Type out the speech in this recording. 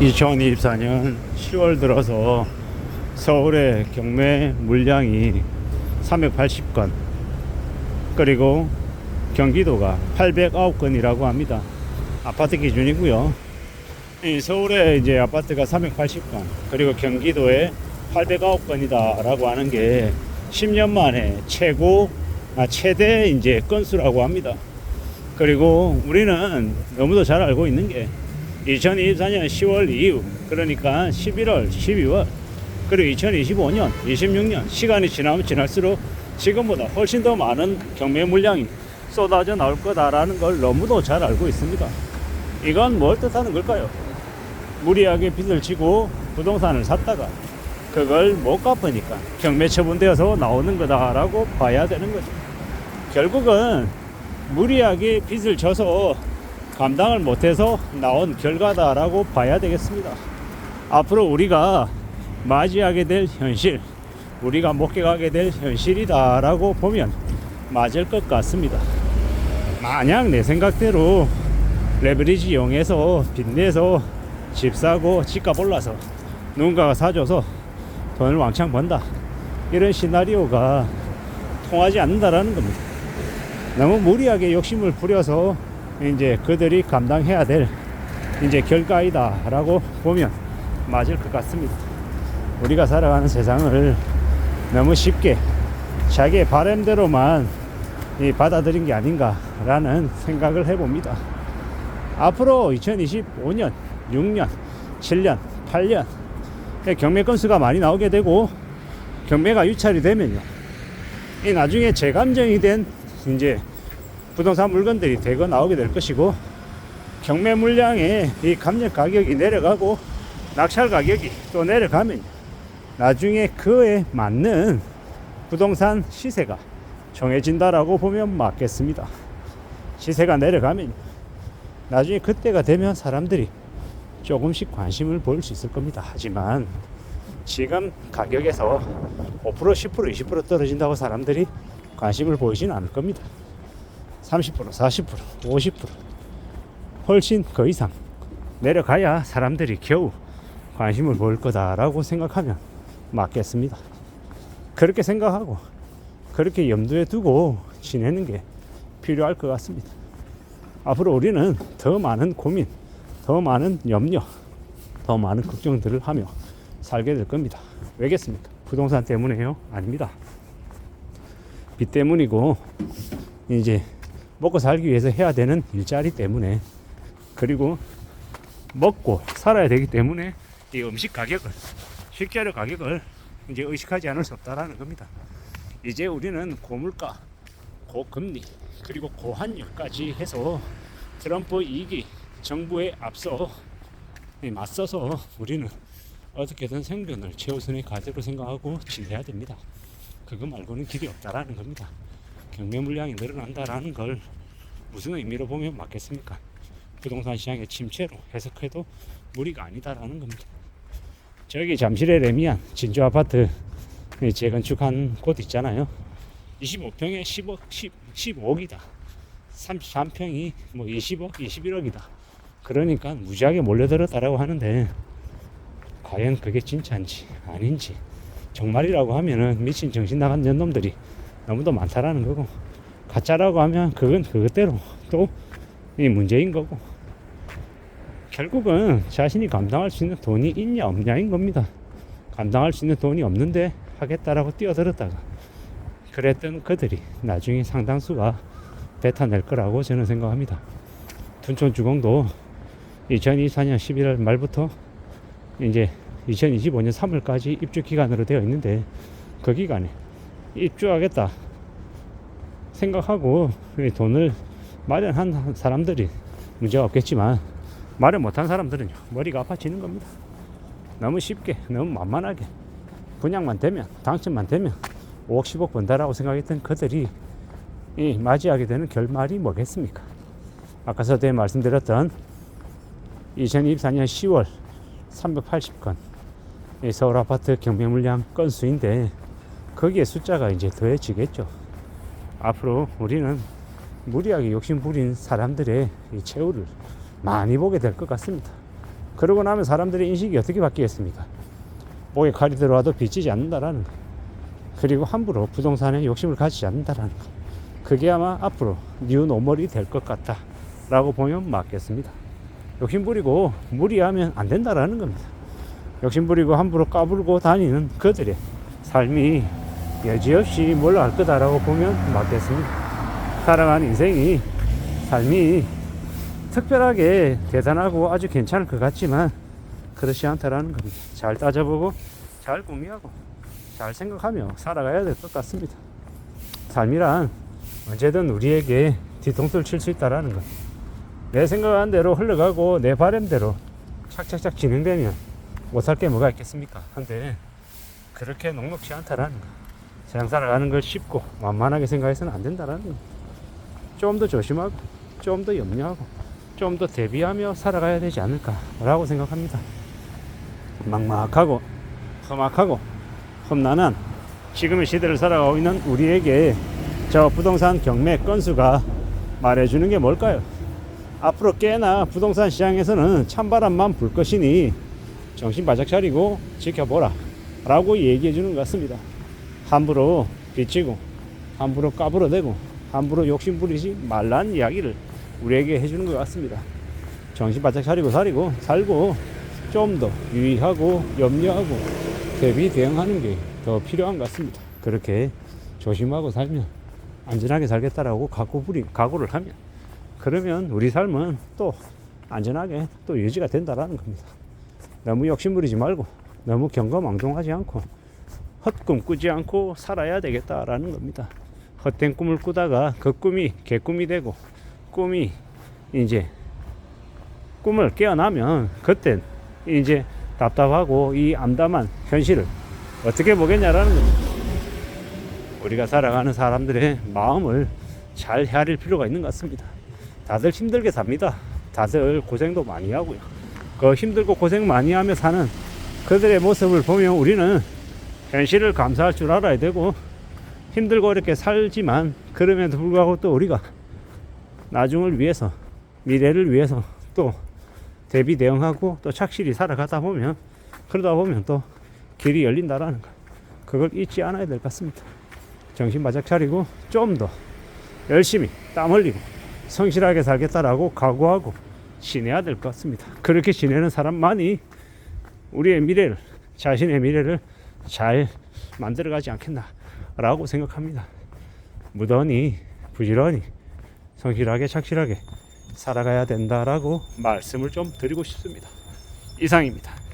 2024년 10월 들어서 서울의 경매 물량이 380건 그리고 경기도가 809건이라고 합니다. 아파트 기준이고요. 이 서울에 이제 아파트가 380건 그리고 경기도에 809건이다라고 하는 게 10년 만에 최고 아, 최대 이제 건수라고 합니다. 그리고 우리는 너무도 잘 알고 있는 게 2024년 10월 이후 그러니까 11월, 12월 그리고 2025년, 26년 시간이 지나면 지날수록 지금보다 훨씬 더 많은 경매 물량이 쏟아져 나올 거다라는 걸 너무도 잘 알고 있습니다. 이건 뭘 뜻하는 걸까요? 무리하게 빚을 지고 부동산을 샀다가 그걸 못 갚으니까 경매 처분되어서 나오는 거다라고 봐야 되는 거죠. 결국은 무리하게 빚을 져서 감당을 못해서 나온 결과다라고 봐야 되겠습니다. 앞으로 우리가 맞이하게 될 현실, 우리가 목격하게 될 현실이다라고 보면 맞을 것 같습니다. 만약 내 생각대로 레버리지 이용해서 빚내서 집 사고 집값 올라서 누군가가 사줘서 돈을 왕창 번다. 이런 시나리오가 통하지 않는다라는 겁니다. 너무 무리하게 욕심을 부려서 이제 그들이 감당해야 될 이제 결과이다라고 보면 맞을 것 같습니다. 우리가 살아가는 세상을 너무 쉽게 자기의 바람대로만 이 받아들인 게 아닌가라는 생각을 해봅니다. 앞으로 2025년, 6년, 7년, 8년 경매 건수가 많이 나오게 되고 경매가 유찰이 되면요. 이 나중에 재감정이 된 이제 부동산 물건들이 대거 나오게 될 것이고 경매 물량의 이 감정 가격이 내려가고 낙찰 가격이 또 내려가면 나중에 그에 맞는 부동산 시세가 정해진다라고 보면 맞겠습니다. 시세가 내려가면 나중에 그때가 되면 사람들이 조금씩 관심을 보일 수 있을 겁니다. 하지만 지금 가격에서 5% 10% 20% 떨어진다고 사람들이 관심을 보이지는 않을 겁니다. 30% 40% 50% 훨씬 그 이상 내려가야 사람들이 겨우 관심을 보일 거다라고 생각하면 맞겠습니다. 그렇게 생각하고 그렇게 염두에 두고 지내는 게 필요할 것 같습니다. 앞으로 우리는 더 많은 고민, 더 많은 염려, 더 많은 걱정들을 하며 살게 될 겁니다. 왜겠습니까? 부동산 때문에요? 아닙니다. 빚 때문이고 이제 먹고 살기 위해서 해야 되는 일자리 때문에 그리고 먹고 살아야 되기 때문에 이 음식 가격을 식재료 가격을 이제 의식하지 않을 수 없다라는 겁니다. 이제 우리는 고물가, 고금리 그리고 고환율까지 해서 트럼프 이기 정부에 앞서 맞서서 우리는 어떻게든 생존을 최우선의 과제로 생각하고 지내야 됩니다. 그거 말고는 길이 없다라는 겁니다. 경매 물량이 늘어난다라는 걸 무슨 의미로 보면 맞겠습니까? 부동산 시장의 침체로 해석해도 무리가 아니다라는 겁니다. 저기 잠실의 레미안 진주 아파트 재건축한 곳 있잖아요. 25평에 10억, 10, 15억이다. 33평이 뭐 20억, 21억이다. 그러니까 무지하게 몰려들었다라고 하는데 과연 그게 진짜인지 아닌지 정말이라고 하면은 미친 정신 나간 년놈들이 너무도 많다라는 거고 가짜라고 하면 그건 그것대로 또 이 문제인 거고 결국은 자신이 감당할 수 있는 돈이 있냐 없냐인 겁니다. 감당할 수 있는 돈이 없는데 하겠다라고 뛰어들었다가 그랬던 그들이 나중에 상당수가 뱉어낼 거라고 저는 생각합니다. 둔촌주공도 2024년 11월 말부터 이제 2025년 3월까지 입주 기간으로 되어 있는데 그 기간에 입주하겠다 생각하고 돈을 마련한 사람들이 문제가 없겠지만 마련 못한 사람들은요 머리가 아파지는 겁니다. 너무 쉽게 너무 만만하게 분양만 되면 당첨만 되면 5억 10억 번다라고 생각했던 그들이 이 맞이하게 되는 결말이 뭐겠습니까? 아까 서두에 말씀드렸던 2024년 10월 380건 서울 아파트 경매 물량 건수인데 거기에 숫자가 이제 더해지겠죠. 앞으로 우리는 무리하게 욕심 부린 사람들의 이 최후를 많이 보게 될 것 같습니다. 그러고 나면 사람들의 인식이 어떻게 바뀌겠습니까? 목에 칼이 들어와도 비치지 않는다라는 거. 그리고 함부로 부동산에 욕심을 가지지 않는다라는 거. 그게 아마 앞으로 뉴 노멀이 될 것 같다라고 보면 맞겠습니다. 욕심 부리고 무리하면 안 된다라는 겁니다. 욕심 부리고 함부로 까불고 다니는 그들의 삶이 여지없이 몰라갈 거다라고 보면 맞겠습니다. 살아가는 인생이 삶이 특별하게 대단하고 아주 괜찮을 것 같지만 그렇지 않다라는 겁니다. 잘 따져보고 잘 궁리하고 잘 생각하며 살아가야 될 것 같습니다. 삶이란 언제든 우리에게 뒤통수를 칠 수 있다라는 것. 내 생각한 대로 흘러가고 내 바람대로 착착착 진행되면 못할 게 뭐가 있겠습니까? 근데 그렇게 녹록지 않다라는 거. 세상 살아가는 걸 쉽고 만만하게 생각해서는 안 된다라는 거. 좀더 조심하고 좀 더 염려하고 좀 더 대비하며 살아가야 되지 않을까라고 생각합니다. 막막하고 험악하고 험난한 지금의 시대를 살아가고 있는 우리에게 저 부동산 경매 건수가 말해주는 게 뭘까요? 앞으로 꽤나 부동산 시장에서는 찬바람만 불 것이니 정신 바짝 차리고 지켜보라 라고 얘기해 주는 것 같습니다. 함부로 비치고 함부로 까불어대고 함부로 욕심 부리지 말라는 이야기를 우리에게 해주는 것 같습니다. 정신 바짝 차리고 살이고 살고 좀 더 유의하고 염려하고 대비 대응하는 게 더 필요한 것 같습니다. 그렇게 조심하고 살면 안전하게 살겠다라고 각오 부리 각오를 하면 그러면 우리 삶은 또 안전하게 또 유지가 된다라는 겁니다. 너무 욕심 부리지 말고 너무 경거망동하지 않고 헛꿈 꾸지 않고 살아야 되겠다라는 겁니다. 헛된 꿈을 꾸다가 그 꿈이 개꿈이 되고 꿈이 이제 꿈을 깨어나면 그땐 이제 답답하고 이 암담한 현실을 어떻게 보겠냐라는 겁니다. 우리가 살아가는 사람들의 마음을 잘 헤아릴 필요가 있는 것 같습니다. 다들 힘들게 삽니다. 다들 고생도 많이 하고요. 그 힘들고 고생 많이 하며 사는 그들의 모습을 보면 우리는 현실을 감사할 줄 알아야 되고 힘들고 이렇게 살지만 그럼에도 불구하고 또 우리가 나중을 위해서 미래를 위해서 또 대비 대응하고 또 착실히 살아가다 보면 그러다 보면 또 길이 열린다라는 거 그걸 잊지 않아야 될 것 같습니다. 정신 바짝 차리고 좀 더 열심히 땀 흘리고 성실하게 살겠다라고 각오하고 지내야 될 것 같습니다. 그렇게 지내는 사람만이 우리의 미래를 자신의 미래를 잘 만들어가지 않겠나라고 생각합니다. 무던히 부지런히 성실하게 착실하게 살아가야 된다라고 말씀을 좀 드리고 싶습니다. 이상입니다.